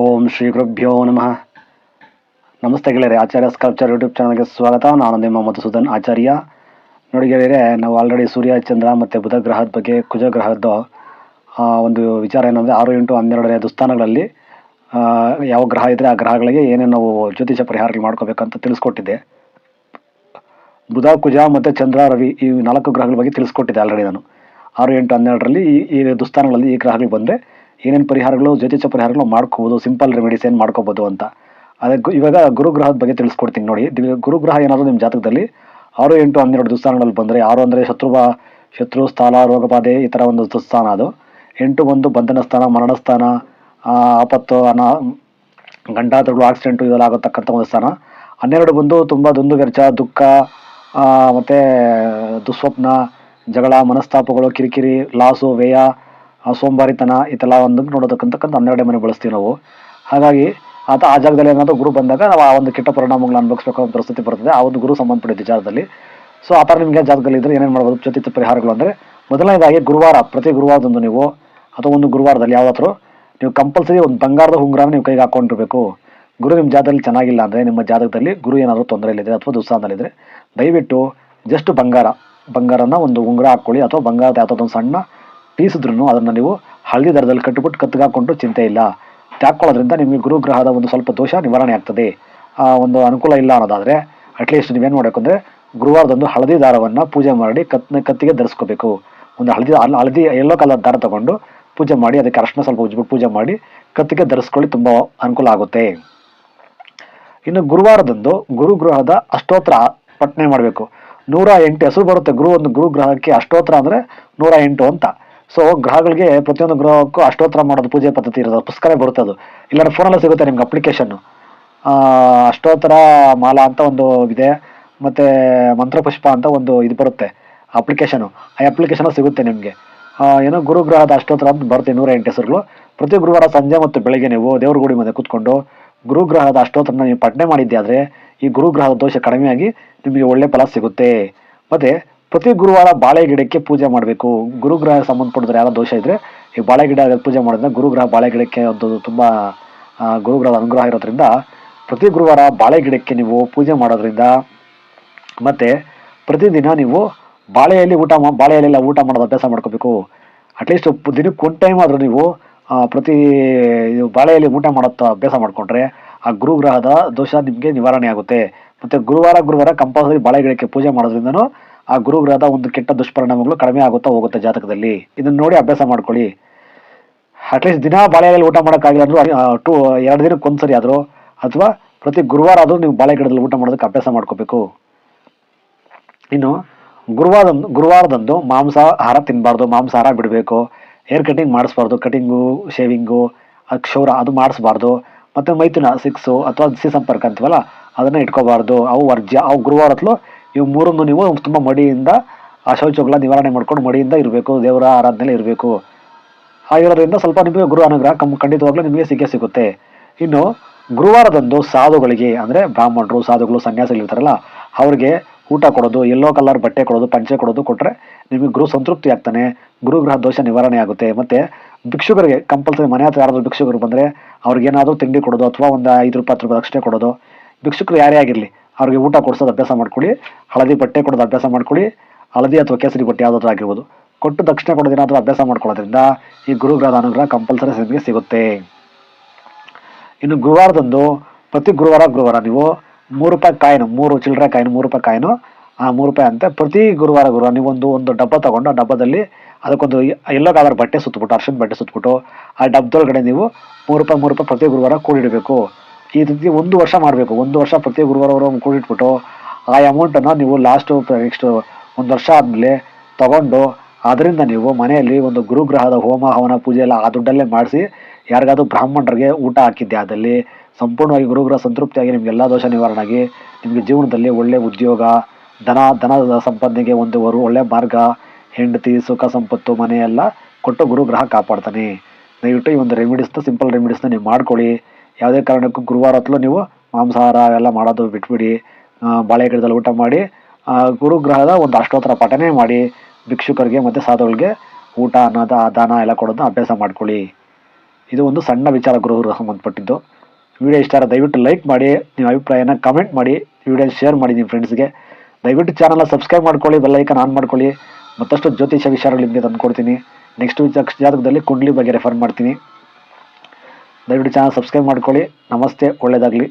ಓಂ ಶ್ರೀ ಗುರುಭ್ಯೋ ನಮಃ. ನಮಸ್ತೆ ಗೆಳೆಯರೆ, ಆಚಾರ್ಯ ಸ್ಕಲ್ಪ್ಚರ್ ಯೂಟ್ಯೂಬ್ ಚಾನಲ್ಗೆ ಸ್ವಾಗತ. ನಾನು ನಿಮ್ಮ ಮಧುಸೂದನ್ ಆಚಾರ್ಯ. ನೋಡಿ ಗೆಳೆಯರೆ, ನಾವು ಆಲ್ರೆಡಿ ಸೂರ್ಯ, ಚಂದ್ರ ಮತ್ತು ಬುಧ ಗ್ರಹದ ಬಗ್ಗೆ ಕುಜ ಗ್ರಹದ ಒಂದು ವಿಚಾರ ಏನಂದರೆ ಆರು, ಎಂಟು, ಹನ್ನೆರಡನೇ ದುಸ್ಥಾನಗಳಲ್ಲಿ ಯಾವ ಗ್ರಹ ಇದ್ದರೆ ಆ ಗ್ರಹಗಳಿಗೆ ಏನೇನು ನಾವು ಜ್ಯೋತಿಷ ಪರಿಹಾರಗಳು ಮಾಡ್ಕೋಬೇಕಂತ ತಿಳಿಸ್ಕೊಟ್ಟಿದ್ದೆ. ಬುಧ, ಕುಜ ಮತ್ತು ಚಂದ್ರ, ರವಿ ಈ ನಾಲ್ಕು ಗ್ರಹಗಳ ಬಗ್ಗೆ ತಿಳಿಸ್ಕೊಟ್ಟಿದ್ದೆ ಆಲ್ರೆಡಿ ನಾನು. ಆರು, ಎಂಟು, ಹನ್ನೆರಡರಲ್ಲಿ ಈ ಈ ದುಸ್ಥಾನಗಳಲ್ಲಿ ಈ ಗ್ರಹಗಳು ಬಂದರೆ ಏನೇನು ಪರಿಹಾರಗಳು ಜ್ಯೋತಿಷ ಪರಿಹಾರಗಳು ಮಾಡ್ಕೋಬೋದು ಸಿಂಪಲ್ ರೆಮಿಡೀಸ್ ಏನು ಮಾಡ್ಕೋಬೋದು ಅಂತ. ಅದೇ ಗು- ಇವಾಗ ಗುರುಗ್ರಹದ ಬಗ್ಗೆ ತಿಳಿಸ್ಕೊಡ್ತೀನಿ ನೋಡಿ. ಗುರುಗ್ರಹ ಏನಾದರೂ ನಿಮ್ಮ ಜಾತಕದಲ್ಲಿ ಆರು, ಎಂಟು, ಹನ್ನೆರಡು ದುಸ್ಥಾನಗಳಲ್ಲಿ ಬಂದರೆ, ಆರು ಅಂದರೆ ಶತ್ರು ಶತ್ರು, ಸ್ಥಾನ, ರೋಗಬಾಧೆ, ಈ ಥರ ಒಂದು ದುಸ್ಥಾನ ಅದು. ಎಂಟು ಬಂದು ಬಂಧನ ಸ್ಥಾನ, ಮರಣ ಸ್ಥಾನ ಆಪತ್ತು, ಅನ ಗಂಟಾಂತರಗಳು ಆಕ್ಸಿಡೆಂಟು ಇದೆಲ್ಲ ಆಗತಕ್ಕಂಥ ಒಂದು ಸ್ಥಾನ. ಹನ್ನೆರಡು ಬಂದು ತುಂಬ ದುಂದು ವೆಚ್ಚ ದುಃಖ ಮತ್ತೆ ದುಸ್ವಪ್ನ, ಜಗಳ, ಮನಸ್ತಾಪಗಳು, ಕಿರಿಕಿರಿ, ಲಾಸು, ವ್ಯಯ ಆ, ಸೋಂಬಾರಿತನ ಇದೆಲ್ಲ ಒಂದು ನೋಡೋದಕ್ಕಂತಕ್ಕಂಥ ಹನ್ನೆರಡೇ ಮನೆ ಬಳಸ್ತೀವಿ ನಾವು. ಹಾಗಾಗಿ ಆತ ಆ ಜಾಗದಲ್ಲಿ ಏನಾದರೂ ಗುರು ಬಂದಾಗ ನಾವು ಆ ಒಂದು ಕೆಟ್ಟ ಪರಿಣಾಮಗಳನ್ನ ಅಂತ ಪರಿಸ್ಥಿತಿ ಬರ್ತದೆ. ಆ ಒಂದು ಗುರು ಸಂಬಂಧಪಟ್ಟಿದ್ದ ಜಾಗದಲ್ಲಿ. ಸೊ ಆ ಥರ ನಿಮಗೆ ಜಾಗದಲ್ಲಿ ಇದ್ದರೆ ಏನೇನು ಮಾಡ್ಬೋದು? ಜ್ಯೋತಿಷ ಪರಿಹಾರಗಳು ಅಂದರೆ ಮೊದಲನೇದಾಗಿ ಗುರುವಾರ ಪ್ರತಿ ಗುರುವಾರದಂದು ನೀವು ಅಥವಾ ಒಂದು ಗುರುವಾರದಲ್ಲಿ ಯಾವುದಾದ್ರೂ ನೀವು ಕಂಪಲ್ಸರಿ ಒಂದು ಬಂಗಾರದ ಉಂಗ್ರಾನ ನೀವು ಕೈಗೆ ಹಾಕ್ಕೊಂಡಿರಬೇಕು ಗುರು ನಿಮ್ಮ ಜಾಗದಲ್ಲಿ ಚೆನ್ನಾಗಿಲ್ಲ ಅಂದರೆ ನಿಮ್ಮ ಜಾತಕದಲ್ಲಿ ಗುರು ಏನಾದರೂ ತೊಂದರೆಯಲ್ಲಿದೆ ಅಥವಾ ದುಸ್ಸಾನದಲ್ಲಿದ್ದರೆ ದಯವಿಟ್ಟು ಜಸ್ಟ್ ಬಂಗಾರ ಬಂಗಾರನ ಒಂದು ಉಂಗುರ ಹಾಕ್ಕೊಳ್ಳಿ ಅಥವಾ ಬಂಗಾರದ ಯಾವುದಾದ್ರು ಸಣ್ಣ ಪೀಸ್ ಇದ್ರೂ ಅದನ್ನು ನೀವು ಹಳದಿ ದರದಲ್ಲಿ ಕಟ್ಟಿಬಿಟ್ಟು ಕತ್ತಿಗೆ ಹಾಕ್ಕೊಂಡು ಚಿಂತೆ ಇಲ್ಲ. ತ್ಯಾಕೊಳ್ಳೋದ್ರಿಂದ ನಿಮಗೆ ಗುರುಗ್ರಹದ ಒಂದು ಸ್ವಲ್ಪ ದೋಷ ನಿವಾರಣೆ ಆಗ್ತದೆ. ಆ ಒಂದು ಅನುಕೂಲ ಇಲ್ಲ ಅನ್ನೋದಾದರೆ ಅಟ್ಲೀಸ್ಟ್ ನೀವೇನು ಮಾಡಬೇಕು ಅಂದರೆ ಗುರುವಾರದಂದು ಹಳದಿ ದಾರವನ್ನು ಪೂಜೆ ಮಾಡಿ ಕತ್ ಕತ್ತಿಗೆ ಧರಿಸ್ಕೋಬೇಕು. ಒಂದು ಹಳದಿ ಹಳದಿ ಎಲ್ಲೋ ಕಲರ್ ದಾರ ತಗೊಂಡು ಪೂಜೆ ಮಾಡಿ ಅದಕ್ಕೆ ಅರಶಿನ ಸ್ವಲ್ಪ ಉಜ್ಬಿಟ್ಟು ಪೂಜೆ ಮಾಡಿ ಕತ್ತಿಗೆ ಧರಿಸ್ಕೊಳ್ಳಿ ತುಂಬ ಅನುಕೂಲ ಆಗುತ್ತೆ. ಇನ್ನು ಗುರುವಾರದಂದು ಗುರುಗ್ರಹದ ಅಷ್ಟೋತ್ರ ಪಠನೆ ಮಾಡಬೇಕು. ನೂರ ಎಂಟು ಹೆಸರು ಬರುತ್ತೆ ಗುರು ಒಂದು ಗುರು ಗ್ರಹಕ್ಕೆ ಅಷ್ಟೋತ್ರ ಅಂದರೆ ನೂರ ಎಂಟು ಅಂತ. ಸೊ ಗ್ರಹಗಳಿಗೆ ಪ್ರತಿಯೊಂದು ಗ್ರಹಕ್ಕೂ ಅಷ್ಟೋತ್ರ ಮಾಡೋದು ಪೂಜೆ ಪದ್ಧತಿ ಇರೋದು ಪುಸ್ತಕನೇ ಬರುತ್ತೆ ಅದು. ಇಲ್ಲಾಂದ್ರೆ ಫೋನಲ್ಲೇ ಸಿಗುತ್ತೆ ನಿಮ್ಗೆ ಅಪ್ಲಿಕೇಶನ್ನು ಅಷ್ಟೋತ್ತರ ಮಾಲಾ ಅಂತ ಒಂದು ಇದೆ, ಮತ್ತು ಮಂತ್ರಪುಷ್ಪ ಅಂತ ಒಂದು ಇದು ಬರುತ್ತೆ ಅಪ್ಲಿಕೇಶನು ಆ ಅಪ್ಲಿಕೇಶನ್ ಸಿಗುತ್ತೆ ನಿಮಗೆ. ಏನೋ ಗುರುಗ್ರಹದ ಅಷ್ಟೋತ್ತರ ಅಂತ ಬರುತ್ತೆ ನೂರ ಎಂಟು ಹೆಸರುಗಳು. ಪ್ರತಿ ಗುರುವಾರ ಸಂಜೆ ಮತ್ತು ಬೆಳಗ್ಗೆ ನೀವು ದೇವ್ರ ಗುಡಿ ಮುಂದೆ ಕೂತ್ಕೊಂಡು ಗುರುಗ್ರಹದ ಅಷ್ಟೋತ್ತರನ ನೀವು ಪಠನೆ ಮಾಡಿದ್ದೆ ಆದರೆ ಈ ಗುರುಗ್ರಹದ ದೋಷ ಕಡಿಮೆಯಾಗಿ ನಿಮಗೆ ಒಳ್ಳೆ ಫಲ ಸಿಗುತ್ತೆ. ಮತ್ತು ಪ್ರತಿ ಗುರುವಾರ ಬಾಳೆ ಗಿಡಕ್ಕೆ ಪೂಜೆ ಮಾಡಬೇಕು. ಗುರುಗ್ರಹ ಸಂಬಂಧಪಟ್ಟಿದ್ರೆ ಯಾರೋ ದೋಷ ಇದ್ದರೆ ಈ ಬಾಳೆ ಗಿಡ ಪೂಜೆ ಮಾಡೋದ್ರಿಂದ ಗುರುಗ್ರಹ ಬಾಳೆ ಗಿಡಕ್ಕೆ ಒಂದು ತುಂಬ ಗುರುಗ್ರಹದ ಅನುಗ್ರಹ ಇರೋದ್ರಿಂದ ಪ್ರತಿ ಗುರುವಾರ ಬಾಳೆ ಗಿಡಕ್ಕೆ ನೀವು ಪೂಜೆ ಮಾಡೋದ್ರಿಂದ ಮತ್ತು ಪ್ರತಿದಿನ ನೀವು ಬಾಳೆಯಲ್ಲಿ ಊಟ ಮಾ ಬಾಳೆ ಎಲೆಲ್ಲ ಊಟ ಮಾಡೋದು ಅಭ್ಯಾಸ ಮಾಡ್ಕೋಬೇಕು. ಅಟ್ಲೀಸ್ಟ್ ದಿನಕ್ಕೆ ಒಂದು ಟೈಮ್ ಆದರೂ ನೀವು ಪ್ರತಿ ಇದು ಬಾಳೆಯಲ್ಲಿ ಊಟ ಮಾಡೋ ಅಭ್ಯಾಸ ಮಾಡಿಕೊಂಡ್ರೆ ಆ ಗುರುಗ್ರಹದ ದೋಷ ನಿಮಗೆ ನಿವಾರಣೆ ಆಗುತ್ತೆ. ಮತ್ತು ಗುರುವಾರ ಗುರುವಾರ ಕಂಪಲ್ಸರಿ ಬಾಳೆ ಗಿಡಕ್ಕೆ ಪೂಜೆ ಮಾಡೋದ್ರಿಂದನೂ ಆ ಗುರುಗ್ರಹದ ಒಂದು ಕೆಟ್ಟ ದುಷ್ಪರಿಣಾಮಗಳು ಕಡಿಮೆ ಆಗುತ್ತಾ ಹೋಗುತ್ತೆ ಜಾತಕದಲ್ಲಿ. ಇದನ್ನು ನೋಡಿ ಅಭ್ಯಾಸ ಮಾಡ್ಕೊಳ್ಳಿ. ಅಟ್ಲೀಸ್ಟ್ ದಿನ ಬಾಳೆಯಲ್ಲಿ ಊಟ ಮಾಡೋಕ್ಕಾಗಿಲ್ಲ ಅಂದ್ರೂ ಟೂ, ಎರಡು ದಿನಕ್ಕೆ ಒಂದ್ಸರಿ ಆದರೂ, ಅಥವಾ ಪ್ರತಿ ಗುರುವಾರ ಆದರೂ ನೀವು ಬಾಳೆ ಗಿಡದಲ್ಲಿ ಊಟ ಮಾಡೋದಕ್ಕೆ ಅಭ್ಯಾಸ ಮಾಡ್ಕೋಬೇಕು. ಇನ್ನು, ಗುರುವಾರದಂದು ಗುರುವಾರದಂದು ಮಾಂಸಾಹಾರ ತಿನ್ನಬಾರ್ದು ಮಾಂಸಾಹಾರ ಬಿಡಬೇಕು. ಹೇರ್ ಕಟಿಂಗ್ ಮಾಡಿಸ್ಬಾರ್ದು ಕಟಿಂಗು ಶೇವಿಂಗು ಕ್ಷೌರ ಅದು ಮಾಡಿಸ್ಬಾರ್ದು. ಮತ್ತು ಮೈಥುನ, ಸಿಕ್ಸು, ಅಥವಾ ಸಿ ಸಂಪರ್ಕ ಅಂತೀವಲ್ಲ, ಅದನ್ನು ಇಟ್ಕೋಬಾರ್ದು. ಅವು ವರ್ಜ್ಯ, ಅವು ಗುರುವಾರ ಹೊತ್ಲು ಇವು ಮೂರನ್ನು ನೀವು ತುಂಬ ಮಡಿಯಿಂದ, ಆ ಶೌಚಗಳ ನಿವಾರಣೆ ಮಾಡ್ಕೊಂಡು ಮಡಿಯಿಂದ ಇರಬೇಕು, ದೇವರ ಆರಾಧನೆ ಇರಬೇಕು. ಆಗಿರೋದ್ರಿಂದ ಸ್ವಲ್ಪ ನಿಮಗೆ ಗುರು ಅನುಗ್ರಹ ಖಂಡಿತವಾಗ್ಲೂ ನಿಮಗೆ ಸಿಕ್ಕೇ ಸಿಗುತ್ತೆ. ಇನ್ನು ಗುರುವಾರದಂದು ಸಾಧುಗಳಿಗೆ, ಅಂದರೆ ಬ್ರಾಹ್ಮಣರು, ಸಾಧುಗಳು, ಸನ್ಯಾಸಿಗಳು ಇರ್ತಾರಲ್ಲ, ಅವ್ರಿಗೆ ಊಟ ಕೊಡೋದು, ಎಲ್ಲೋ ಕಲರ್ ಬಟ್ಟೆ ಕೊಡೋದು, ಪಂಚೆ ಕೊಡೋದು ಕೊಟ್ಟರೆ ನಿಮಗೆ ಗುರು ಸಂತೃಪ್ತಿ ಆಗ್ತಾನೆ, ಗುರುಗ್ರಹ ದೋಷ ನಿವಾರಣೆ ಆಗುತ್ತೆ. ಮತ್ತು ಭಿಕ್ಷುಕರಿಗೆ ಕಂಪಲ್ಸರಿ ಮನೆ ಹತ್ರ ಯಾರಾದರೂ ಭಿಕ್ಷುಕರು ಬಂದರೆ ಅವ್ರಿಗೇನಾದರೂ ತಿಂಡಿ ಕೊಡೋದು ಅಥವಾ ಒಂದು ಐದು ರೂಪಾಯಿ, ಹತ್ತು ರೂಪಾಯಿ ಅಷ್ಟೇ ಕೊಡೋದು. ಭಿಕ್ಷುಕರು ಯಾರೇ ಆಗಿರಲಿ ಅವ್ರಿಗೆ ಊಟ ಕೊಡಿಸೋದು ಅಭ್ಯಾಸ ಮಾಡ್ಕೊಳ್ಳಿ, ಹಳದಿ ಬಟ್ಟೆ ಕೊಡೋದು ಅಭ್ಯಾಸ ಮಾಡ್ಕೊಳ್ಳಿ, ಹಳದಿ ಅಥವಾ ಕೇಸರಿ ಬಟ್ಟೆ ಯಾವುದಾದ್ರೂ ಆಗಿರ್ಬೋದು. ಕೊಟ್ಟು ದಕ್ಷಿಣ ಕೊಡೋದೇನಾದರೂ ಅಭ್ಯಾಸ ಮಾಡ್ಕೊಳ್ಳೋದ್ರಿಂದ ಈ ಗುರುಗ್ರಹದ ಅನುಗ್ರಹ ಕಂಪಲ್ಸರಿ ನಿಮಗೆ ಸಿಗುತ್ತೆ. ಇನ್ನು ಗುರುವಾರದಂದು, ಪ್ರತಿ ಗುರುವಾರ ಗುರುವಾರ ನೀವು ಮೂರು ರೂಪಾಯಿ ಕಾಯಿನು, ಮೂರು ಚಿಲ್ಲರೆ ಕಾಯಿನು, ಮೂರು ರೂಪಾಯಿ ಕಾಯಿನು, ಆ ಮೂರು ರೂಪಾಯಿ ಅಂತ ಪ್ರತಿ ಗುರುವಾರ ಗುರುವಾರ ನೀವೊಂದು ಒಂದು ಡಬ್ಬ ತಗೊಂಡು ಆ ಡಬ್ಬದಲ್ಲಿ ಅದಕ್ಕೊಂದು ಎಲ್ಲೋ ಕಲರ್ ಬಟ್ಟೆ ಸುತ್ತಬಿಟ್ಟು ಅರ್ಶಿನ ಬಟ್ಟೆ ಸುತ್ತಬಿಟ್ಟು ಆ ಡಬ್ಬದೊಳಗಡೆ ನೀವು ಮೂರು ರೂಪಾಯಿ ಮೂರು ರೂಪಾಯಿ ಪ್ರತಿ ಗುರುವಾರ ಕೂಡಿಡಬೇಕು ಈ ರೀತಿ ಒಂದು ವರ್ಷ ಮಾಡಬೇಕು. ಒಂದು ವರ್ಷ ಪ್ರತಿ ಗುರುವಾರ ಕೂಡಿಟ್ಬಿಟ್ಟು ಆ ಅಮೌಂಟನ್ನು ನೀವು ಲಾಸ್ಟು ನೆಕ್ಸ್ಟ್ ಒಂದು ವರ್ಷ ಆದಮೇಲೆ ತಗೊಂಡು ಅದರಿಂದ ನೀವು ಮನೆಯಲ್ಲಿ ಒಂದು ಗುರುಗ್ರಹದ ಹೋಮ, ಹವನ, ಪೂಜೆ ಎಲ್ಲ ಆ ದುಡ್ಡಲ್ಲೇ ಮಾಡಿಸಿ ಯಾರಿಗಾದ್ರೂ ಬ್ರಾಹ್ಮಣರಿಗೆ ಊಟ ಹಾಕಿದ್ದೆ. ಅದರಲ್ಲಿ ಸಂಪೂರ್ಣವಾಗಿ ಗುರುಗ್ರಹ ಸಂತೃಪ್ತಿಯಾಗಿ ನಿಮಗೆ ಎಲ್ಲ ದೋಷ ನಿವಾರಣೆ ಆಗಿ ನಿಮಗೆ ಜೀವನದಲ್ಲಿ ಒಳ್ಳೆ ಉದ್ಯೋಗ, ಧನ, ಧನದ ಸಂಪಾದನೆಗೆ ಒಂದು ಒಳ್ಳೆಯ ಒಳ್ಳೆ ಮಾರ್ಗ, ಹೆಂಡತಿ, ಸುಖ, ಸಂಪತ್ತು ಮನೆಯೆಲ್ಲ ಕೊಟ್ಟು ಗುರುಗ್ರಹ ಕಾಪಾಡ್ತಾನೆ. ದಯವಿಟ್ಟು ಈ ಒಂದು ರೆಮಿಡೀಸ್ನ ಸಿಂಪಲ್ ರೆಮಿಡೀಸ್ನ ನೀವು ಮಾಡ್ಕೊಳ್ಳಿ. ಯಾವುದೇ ಕಾರಣಕ್ಕೂ ಗುರುವಾರ ಹೊತ್ತಲು ನೀವು ಮಾಂಸಾಹಾರ ಎಲ್ಲ ಮಾಡೋದು ಬಿಟ್ಬಿಡಿ ಬಾಳೆ ಗಿಡದಲ್ಲಿ ಊಟ ಮಾಡಿ ಗುರುಗ್ರಹದ ಒಂದು ಅಷ್ಟೋತ್ತರ ಪಠನೆ ಮಾಡಿ ಭಿಕ್ಷುಕರಿಗೆ ಮತ್ತು ಸಾಧುಗಳಿಗೆ ಊಟ, ಅನ್ನದ, ದಾನ ಎಲ್ಲ ಕೊಡೋದನ್ನ ಅಭ್ಯಾಸ ಮಾಡ್ಕೊಳ್ಳಿ. ಇದು ಒಂದು ಸಣ್ಣ ವಿಚಾರ ಗುರುಗಳ ಸಂಬಂಧಪಟ್ಟಿದ್ದು. ವಿಡಿಯೋ ಇಷ್ಟ ದಯವಿಟ್ಟು ಲೈಕ್ ಮಾಡಿ, ನಿಮ್ಮ ಅಭಿಪ್ರಾಯನ ಕಮೆಂಟ್ ಮಾಡಿ ವಿಡಿಯೋ ಶೇರ್ ಮಾಡಿ ನಿಮ್ಮ ಫ್ರೆಂಡ್ಸ್ಗೆ. ದಯವಿಟ್ಟು ಚಾನಲ್ನ ಸಬ್ಸ್ಕ್ರೈಬ್ ಮಾಡ್ಕೊಳ್ಳಿ ಬೆಲ್ಲೈಕನ್ ಆನ್ ಮಾಡ್ಕೊಳ್ಳಿ. ಮತ್ತಷ್ಟು ಜ್ಯೋತಿಷ ವಿಚಾರಗಳು ನಿಮಗೆ ತಂದುಕೊಡ್ತೀನಿ ನೆಕ್ಸ್ಟ್ ಜಾತಕದಲ್ಲಿ ಕುಂಡ್ಲಿ ಬಗ್ಗೆ ರೆಫರ್ ಮಾಡ್ತೀನಿ. ದಯವಿಟ್ಟು ಚಾನಲ್ ಸಬ್ಸ್ಕ್ರೈಬ್ ಮಾಡ್ಕೊಳ್ಳಿ. ನಮಸ್ತೆ ಒಳ್ಳೆಯದಾಗಲಿ